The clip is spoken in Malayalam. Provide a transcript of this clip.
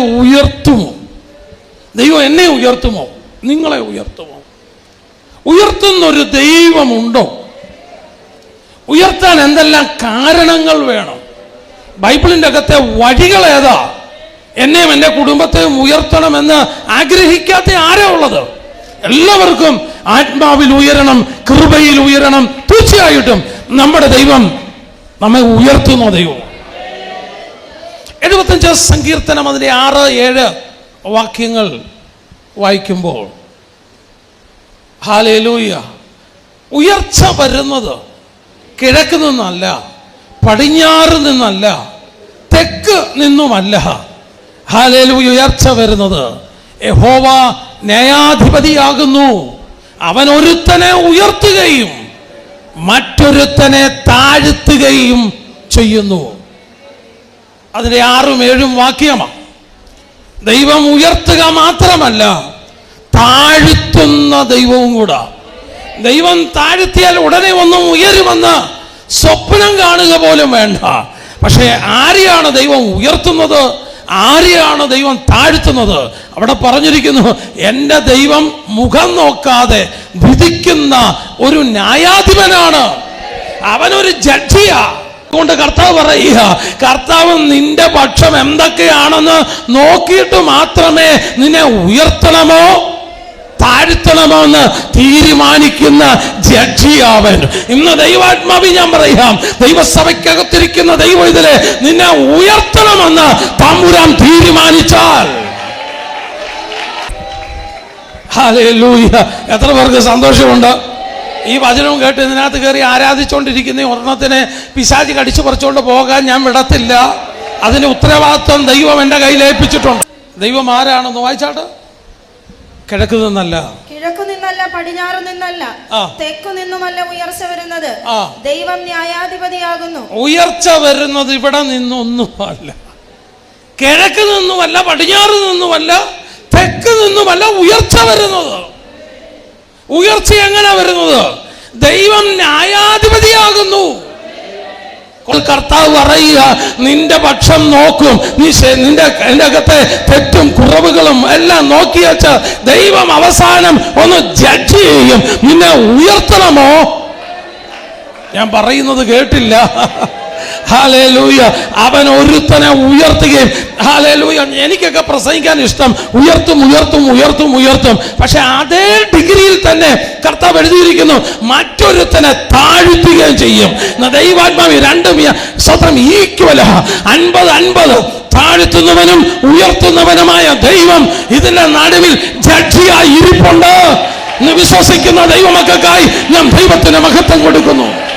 ഉയർത്തുമോ? ദൈവം എന്നെ ഉയർത്തുമോ? നിങ്ങളെ ഉയർത്തുമോ? ഉയർത്തുന്നൊരു ദൈവമുണ്ടോ? ഉയർത്താൻ എന്തെല്ലാം കാരണങ്ങൾ വേണം? ബൈബിളിന്റെ അകത്തെ വഴികൾ ഏതാ? എന്നെയും എന്റെ കുടുംബത്തെയും ഉയർത്തണമെന്ന് ആഗ്രഹിക്കാത്ത ആരാ ഉള്ളത്? എല്ലാവർക്കും ആത്മാവിൽ ഉയരണം കൃപയിൽ ഉയരണം തീർച്ചയായിട്ടും നമ്മുടെ ദൈവം നമ്മെ ഉയർത്തുന്ന ദൈവം. എഴുപത്തഞ്ച് സങ്കീർത്തനം അതിന്റെ ആറ് ഏഴ് വാക്യങ്ങൾ വായിക്കുമ്പോൾ ഹാലേലൂയ ഉയർച്ച വരുന്നത് കിഴക്ക് നിന്നല്ല പടിഞ്ഞാറ് നിന്നല്ല തെക്ക് നിന്നുമല്ല. ഹാലേലൂയ ഉയർച്ച വരുന്നത് യഹോവ ന്യായാധിപതിയാകുന്നു. അവൻ ഒരുത്തനെ ഉയർത്തുകയും മറ്റൊരുത്തനെ താഴ്ത്തുകയും ചെയ്യുന്നു. അതിന്റെ ആറും ഏഴും വാക്യമാണ്. ദൈവം ഉയർത്തുക മാത്രമല്ല താഴ്ത്തുന്ന ദൈവവും കൂടാ. ദൈവം താഴ്ത്തിയാൽ ഉടനെ ഒന്നും ഉയരുമെന്ന് സ്വപ്നം കാണുക പോലും വേണ്ട. പക്ഷേ ആരെയാണ് ദൈവം ഉയർത്തുന്നത്? ആരെയാണ് ദൈവം താഴ്ത്തുന്നത്? അവിടെ പറഞ്ഞിരിക്കുന്നു എന്റെ ദൈവം മുഖം നോക്കാതെ വിധിക്കുന്ന ഒരു ന്യായാധിപനാണ്. അവനൊരു ജഡ്ജിയാ. കൊണ്ട് കർത്താവ് പറയുക കർത്താവ് നിന്റെ പക്ഷം എന്തൊക്കെയാണെന്ന് നോക്കിയിട്ട് മാത്രമേ നിന്നെ ഉയർത്തണമോ താഴ്ത്തണമോ എന്ന് തീരുമാനിക്കുന്ന ജഡ്ജിയാവൻ. ഇന്ന് ദൈവാത്മാവി ഞാൻ പറയാം ദൈവസഭയ്ക്കകത്തിരിക്കുന്ന ദൈവം ഇതിലെ നിന്നെ ഉയർത്തണമെന്ന് തമ്പുരാൻ തീരുമാനിച്ചാൽ. എത്ര പേർക്ക് സന്തോഷമുണ്ട്? ഈ വചനവും കേട്ട് ഇതിനകത്ത് കയറി ആരാധിച്ചുകൊണ്ടിരിക്കുന്ന ഒരെണ്ണത്തിനെ പിശാചി കടിച്ചു പറിച്ചുകൊണ്ട് പോകാൻ ഞാൻ വിടത്തില്ല. അതിന് ഉത്തരവാദിത്വം ദൈവം എന്റെ കയ്യിൽ ഏൽപ്പിച്ചിട്ടുണ്ട്. ദൈവം ആരാണെന്ന് വായിച്ചാട്ട്? കിഴക്ക് നിന്നല്ല. കിഴക്കു നിന്നല്ല പടിഞ്ഞാറ് നിന്നല്ല. തെക്കു നിന്നുമല്ല ഉയർച്ച വരുന്നത്. ദൈവം ന്യായാധിപതിയാകുന്നു. ഉയർച്ച വരുന്നത് ഇവിടെ നിന്നൊന്നുമല്ല കിഴക്ക് നിന്നുമല്ല പടിഞ്ഞാറ് നിന്നുമല്ല തെക്ക് നിന്നുമല്ല ഉയർച്ച വരുന്നത്. ഉയർച്ച എങ്ങനെ വരുന്നത്? ദൈവം ന്യായാധിപതിയാകുന്നു. കർത്താവ് പറയുക നിന്റെ പക്ഷം നോക്കും. നീ നിന്റെ എന്റെ അകത്തെ തെറ്റും കുറവുകളും എല്ലാം നോക്കി വെച്ച ദൈവം അവസാനം ഒന്ന് ജഡ്ജ് ചെയ്യും. നിന്നെ ഉയർത്തണമോ? ഞാൻ പറയുന്നത് കേട്ടില്ല. ഹാലേലൂയ. അവൻ ഒരുത്തനെ ഉയർത്തുകയും ഹാലേലൂയ എനിക്കൊക്കെ പ്രസംഗിക്കാൻ ഇഷ്ടം. ഉയർത്തും ഉയർത്തും ഉയർത്തും ഉയർത്തും. പക്ഷെ അതേ ഡിഗ്രിയിൽ തന്നെ കർത്താവ് എഴുതിയിരിക്കുന്നു മറ്റൊരുത്തനെ താഴ്ത്തുകയും ചെയ്യും. ദൈവാത്മാവി രണ്ടും സ്വത്രം സ്വതം ഈക്വല അൻപത് അൻപത്. താഴ്ത്തുന്നവനും ഉയർത്തുന്നവനുമായ ദൈവം ഇതിന്റെ നടുവിൽ ജഡ്ജിയായി ഇരിപ്പുണ്ട് വിശ്വസിക്കുന്ന ദൈവമക്കൾക്കായി ഞാൻ ദൈവത്തിന് മഹത്വം കൊടുക്കുന്നു.